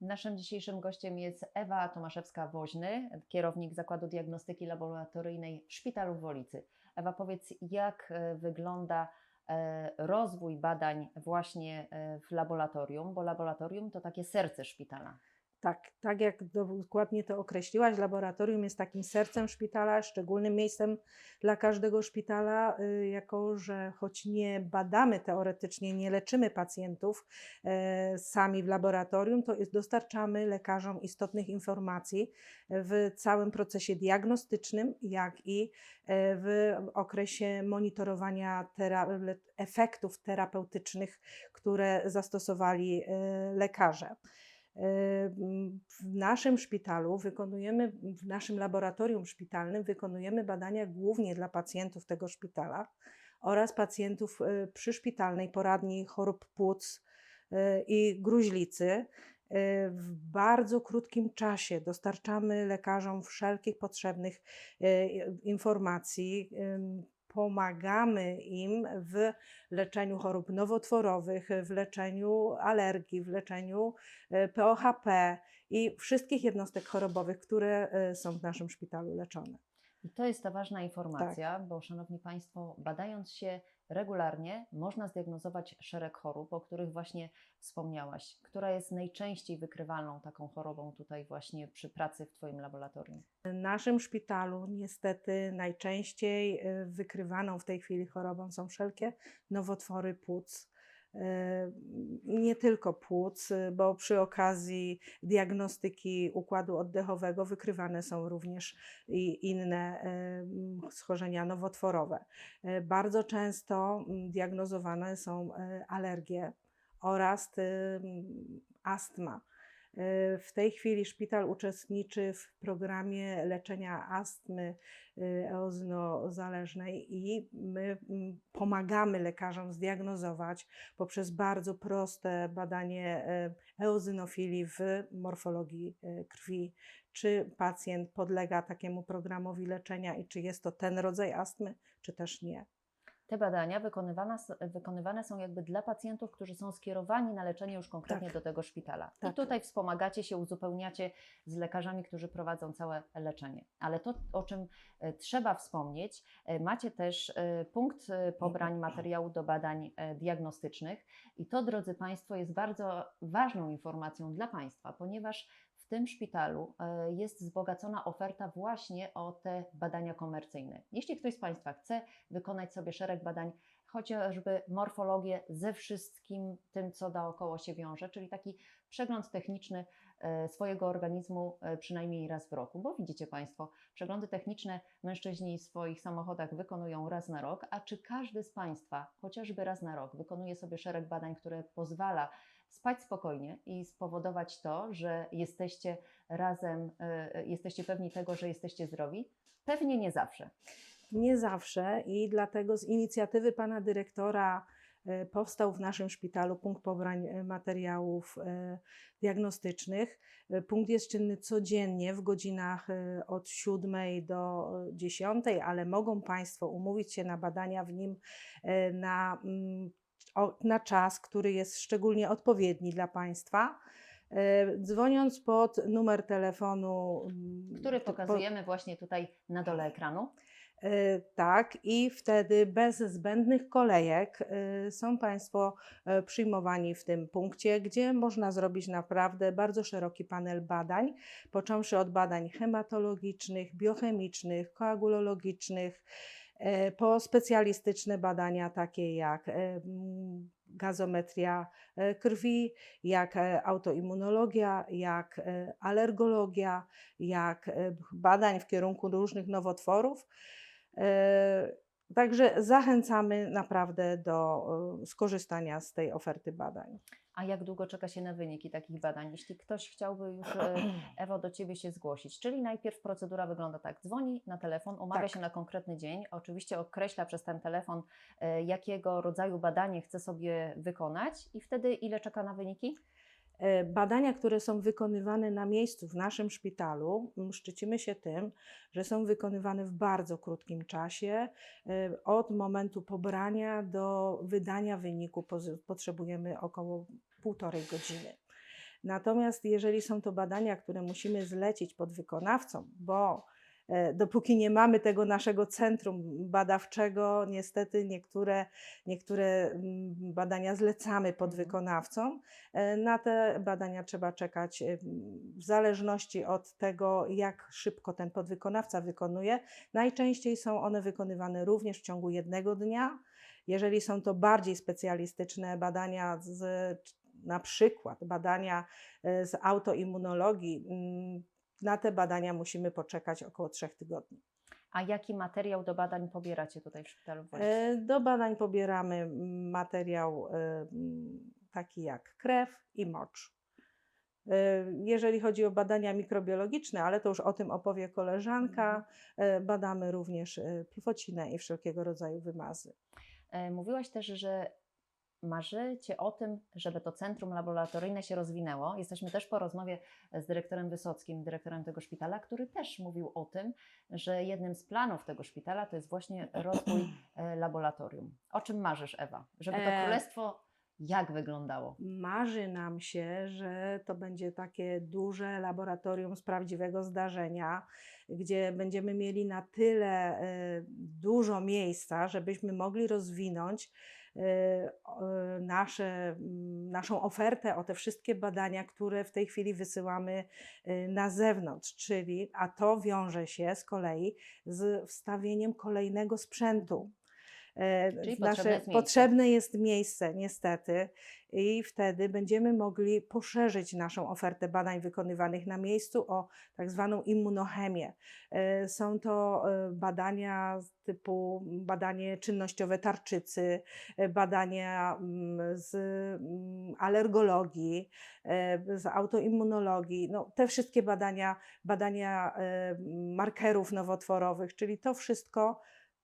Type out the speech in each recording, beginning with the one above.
Naszym dzisiejszym gościem jest Ewa Tomaszewska-Woźny, kierownik Zakładu Diagnostyki Laboratoryjnej w Szpitalu w Wolicy. Ewa, powiedz, jak e, wygląda e, rozwój badań właśnie e, w laboratorium, bo laboratorium to takie serce szpitala. Tak, tak jak dokładnie to określiłaś, laboratorium jest takim sercem szpitala, szczególnym miejscem dla każdego szpitala, y, jako że choć nie badamy teoretycznie, nie leczymy pacjentów e, sami w laboratorium, to dostarczamy lekarzom istotnych informacji w całym procesie diagnostycznym, jak i e, w okresie monitorowania tera- efektów terapeutycznych, które zastosowali e, lekarze. W naszym szpitalu wykonujemy, w naszym laboratorium szpitalnym wykonujemy badania głównie dla pacjentów tego szpitala oraz pacjentów e, przyszpitalnej poradni chorób płuc e, i gruźlicy. E, W bardzo krótkim czasie dostarczamy lekarzom wszelkich potrzebnych informacji. Pomagamy im w leczeniu chorób nowotworowych, w leczeniu alergii, w leczeniu e, POHP i wszystkich jednostek chorobowych, które e, są w naszym szpitalu leczone. I to jest ta ważna informacja, bo Szanowni Państwo, badając się regularnie, można zdiagnozować szereg chorób, o których właśnie wspomniałaś. Która jest najczęściej wykrywalną taką chorobą tutaj właśnie przy pracy w Twoim laboratorium? W naszym szpitalu niestety najczęściej e, wykrywaną w tej chwili chorobą są wszelkie nowotwory płuc. E, Nie tylko płuc, bo przy okazji diagnostyki układu oddechowego wykrywane są również i inne e, schorzenia nowotworowe. E, Bardzo często mm, diagnozowane są alergie oraz e, astma. E, W tej chwili szpital uczestniczy w programie leczenia astmy e, eozynozależnej i my mm, pomagamy lekarzom zdiagnozować poprzez bardzo proste badanie e, eozynofilii w morfologii krwi, czy pacjent podlega takiemu programowi leczenia i czy jest to ten rodzaj astmy, czy też nie. Te badania wykonywane, wykonywane są jakby dla pacjentów, którzy są skierowani na leczenie już konkretnie Tak. do tego szpitala. I Tak. tutaj wspomagacie się, uzupełniacie z lekarzami, którzy prowadzą całe leczenie. Ale to, o czym e, trzeba wspomnieć, e, macie też e, punkt pobrań materiału do badań diagnostycznych. I to, drodzy Państwo, jest bardzo ważną informacją dla Państwa, ponieważ tym szpitalu e, jest wzbogacona oferta właśnie o te badania komercyjne. Jeśli ktoś z Państwa chce wykonać sobie szereg badań, chociażby morfologię ze wszystkim tym, co dookoła się wiąże, czyli taki przegląd techniczny e, swojego organizmu e, przynajmniej raz w roku, bo widzicie Państwo, przeglądy techniczne mężczyźni w swoich samochodach wykonują raz na rok, a czy każdy z Państwa chociażby raz na rok wykonuje sobie szereg badań, które pozwala spać spokojnie i spowodować to, że jesteście razem, e, jesteście pewni tego, że jesteście zdrowi? Pewnie nie zawsze. Nie zawsze i dlatego z inicjatywy pana dyrektora e, powstał w naszym szpitalu punkt pobrań e, materiałów e, diagnostycznych. E, Punkt jest czynny codziennie w godzinach e, od 7 do 10, ale mogą Państwo umówić się na badania w nim e, na, mm, na czas, który jest szczególnie odpowiedni dla Państwa. E, Dzwoniąc pod numer telefonu, mm, który po- pokazujemy właśnie tutaj na dole ekranu. E, Tak, i wtedy bez zbędnych kolejek e, są Państwo przyjmowani w tym punkcie, gdzie można zrobić naprawdę bardzo szeroki panel badań, począwszy od badań hematologicznych, biochemicznych, koagulologicznych, po specjalistyczne badania takie jak e, mm, gazometria e, krwi, jak e, autoimmunologia, jak e, alergologia, jak e, badań w kierunku różnych nowotworów. E, Także zachęcamy naprawdę do e, skorzystania z tej oferty badań. A jak długo czeka się na wyniki takich badań? Jeśli ktoś chciałby już, e, Ewo, do Ciebie się zgłosić, czyli najpierw procedura wygląda tak, dzwoni na telefon, umawia Tak. się na konkretny dzień, oczywiście określa przez ten telefon, e, jakiego rodzaju badanie chce sobie wykonać i wtedy ile czeka na wyniki? E, Badania, które są wykonywane na miejscu w naszym szpitalu, szczycimy się tym, że są wykonywane w bardzo krótkim czasie. E, Od momentu pobrania do wydania wyniku potrzebujemy około półtorej godziny. Natomiast jeżeli są to badania, które musimy zlecić podwykonawcom, bo dopóki nie mamy tego naszego centrum badawczego, niestety niektóre, niektóre mm, badania zlecamy podwykonawcom. E, Na te badania trzeba czekać e, w zależności od tego, jak szybko ten podwykonawca wykonuje. Najczęściej są one wykonywane również w ciągu jednego dnia. Jeżeli są to bardziej specjalistyczne badania, z, na przykład badania e, z autoimmunologii, mm, na te badania musimy poczekać około trzech tygodni. A jaki materiał do badań pobieracie tutaj w szpitalu w? E, Do badań pobieramy materiał e, taki jak krew i mocz. E, Jeżeli chodzi o badania mikrobiologiczne, ale to już o tym opowie koleżanka, e, badamy również pluwocinę i wszelkiego rodzaju wymazy. Mówiłaś też, że marzycie o tym, żeby to centrum laboratoryjne się rozwinęło. Jesteśmy też po rozmowie z dyrektorem Wysockim, dyrektorem tego szpitala, który też mówił o tym, że jednym z planów tego szpitala to jest właśnie rozwój e, laboratorium. O czym marzysz, Ewa? Żeby to E, królestwo jak wyglądało? Marzy nam się, że to będzie takie duże laboratorium z prawdziwego zdarzenia, gdzie będziemy mieli na tyle e, dużo miejsca, żebyśmy mogli rozwinąć nasze, mm, naszą ofertę o te wszystkie badania, które w tej chwili wysyłamy e, na zewnątrz, czyli a to wiąże się z kolei z wstawieniem kolejnego sprzętu. E, Czyli nasze- potrzebne jest miejsce. potrzebne jest miejsce, niestety, i wtedy będziemy mogli poszerzyć naszą ofertę badań wykonywanych na miejscu o tak zwaną immunochemię. E, Są to e, badania typu badanie czynnościowe tarczycy, badania mm, z mm, alergologii, z autoimmunologii. No, te wszystkie badania, badania markerów nowotworowych, czyli to wszystko,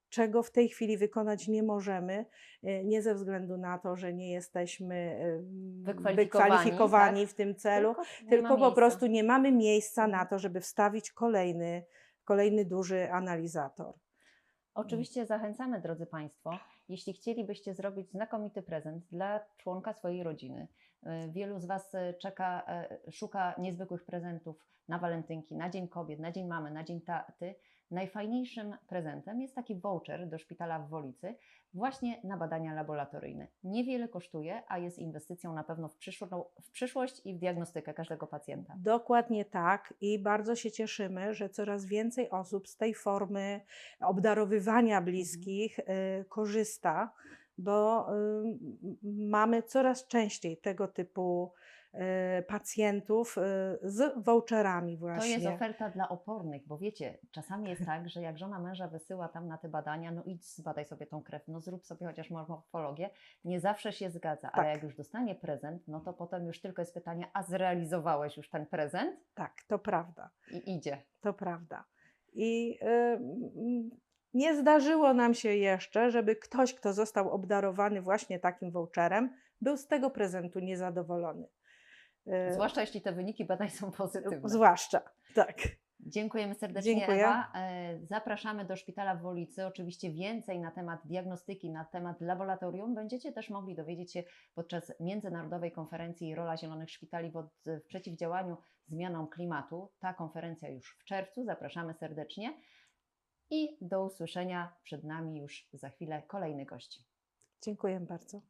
czego w tej chwili wykonać nie możemy, e, nie ze względu na to, że nie jesteśmy e, Wykwalifikowani, wykwalifikowani tak? w tym celu, tylko ma po miejsca. prostu nie mamy miejsca na Mhm. to, żeby wstawić kolejny, kolejny duży analizator. Oczywiście zachęcamy, drodzy Państwo, jeśli chcielibyście zrobić znakomity prezent dla członka swojej rodziny. y, Wielu z Was y, czeka, szuka niezwykłych prezentów na walentynki, na Dzień Kobiet, na Dzień Mamy, na Dzień Taty. Najfajniejszym prezentem jest taki voucher do szpitala w Wolicy właśnie na badania laboratoryjne. Niewiele kosztuje, a jest inwestycją na pewno w, przyszłą, w przyszłość i w diagnostykę każdego pacjenta. Dokładnie tak i bardzo się cieszymy, że coraz więcej osób z tej formy obdarowywania bliskich y, korzysta, bo y, mamy coraz częściej tego typu y, pacjentów y, z voucherami właśnie. To jest oferta dla opornych, bo wiecie, czasami jest tak, że jak żona męża wysyła tam na te badania, no idź zbadaj sobie tą krew, no zrób sobie chociaż morfologię, nie zawsze się zgadza, ale Tak. jak już dostanie prezent, no to potem już tylko jest pytanie, a zrealizowałeś już ten prezent? Tak, to prawda. I idzie. To prawda. I y, nie zdarzyło nam się jeszcze, żeby ktoś, kto został obdarowany właśnie takim voucherem, był z tego prezentu niezadowolony. Y, Zwłaszcza jeśli te wyniki badań są pozytywne. Zwłaszcza, tak. Dziękujemy serdecznie, Dziękuję. Ewa. E, Zapraszamy do szpitala w Wolicy. Oczywiście więcej na temat diagnostyki, na temat laboratorium będziecie też mogli dowiedzieć się podczas Międzynarodowej Konferencji Rola Zielonych Szpitali w, przeciwdziałaniu zmianom klimatu. Ta konferencja już w czerwcu. Zapraszamy serdecznie. I do usłyszenia przed nami już za chwilę kolejny gości. Dziękuję bardzo.